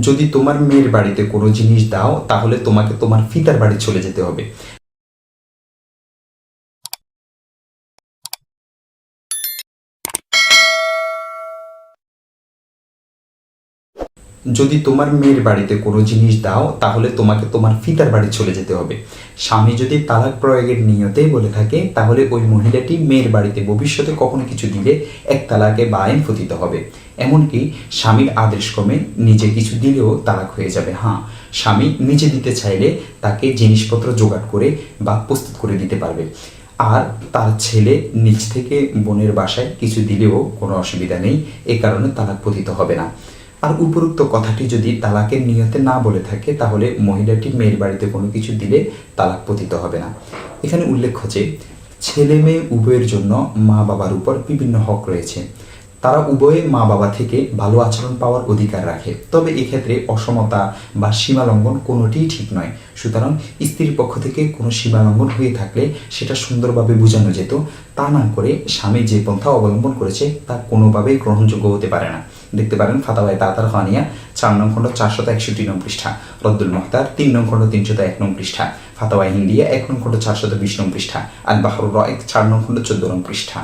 যদি তোমার মেয়ের বাড়িতে কোনো জিনিস দাও, তাহলে তোমাকে তোমার ফিতার বাড়ি চলে যেতে হবে। যদি তোমার মেয়ের বাড়িতে কোনো জিনিস দাও, তাহলে তোমাকে তোমার ফিতার বাড়ি চলে যেতে হবে। স্বামী যদি তালাক প্রয়োগের নিয়তেই বলে থাকে, তাহলে ওই মহিলাটি মেয়ের বাড়িতে ভবিষ্যতে কখনো কিছু দিলে এক তালাকে বা আইন পতিত হবে। এমনকি স্বামীর আদেশক্রমে নিজে কিছু দিলেও তালাক হয়ে যাবে। হ্যাঁ স্বামী নিজে দিতে চাইলে তাকে জিনিসপত্র জোগাড় করে বা প্রস্তুত করে দিতে পারবে। আর তার ছেলে নিজ থেকে বোনের বাসায় কিছু দিলেও কোনো অসুবিধা নেই, এ কারণে তালাক পতিত হবে না। আর উপরোক্ত কথাটি যদি তালাকের নিয়তে না বলে থাকে, তাহলে মহিলাটি মেয়ের বাড়িতে কোনো কিছু দিলে তালাক পতিত হবে না। এখানে উল্লেখ্য যে, ছেলে মেয়ে উভয়ের জন্য মা বাবার উপর বিভিন্ন হক রয়েছে। তারা উভয়ে মা বাবা থেকে ভালো আচরণ পাওয়ার অধিকার রাখে। তবে এক্ষেত্রে অসমতা বা সীমা লঙ্ঘন কোনোটিই ঠিক নয়। সুতরাং স্ত্রীর পক্ষ থেকে কোনো সীমা লঙ্ঘন হয়ে থাকলে সেটা সুন্দরভাবে বোঝানো যেত। তা না করে স্বামী যে পন্থা অবলম্বন করেছে, তা কোনোভাবেই গ্রহণযোগ্য হতে পারে না। দেখতে পারেন ফাতাওয়ায় তাতার হানিয়া, চার নং খণ্ড চারশত একষট্টি নং পৃষ্ঠা, রদ্দুল মোহতার, তিন নং খণ্ড তিনশত এক নং পৃষ্ঠা, ফাতাওয়ায় হিন্দিয়া, এক নং খণ্ড চারশত বিশ নং পৃষ্ঠা আল বাহরুর রয়েক চার নং খণ্ড চোদ্দ নং পৃষ্ঠা।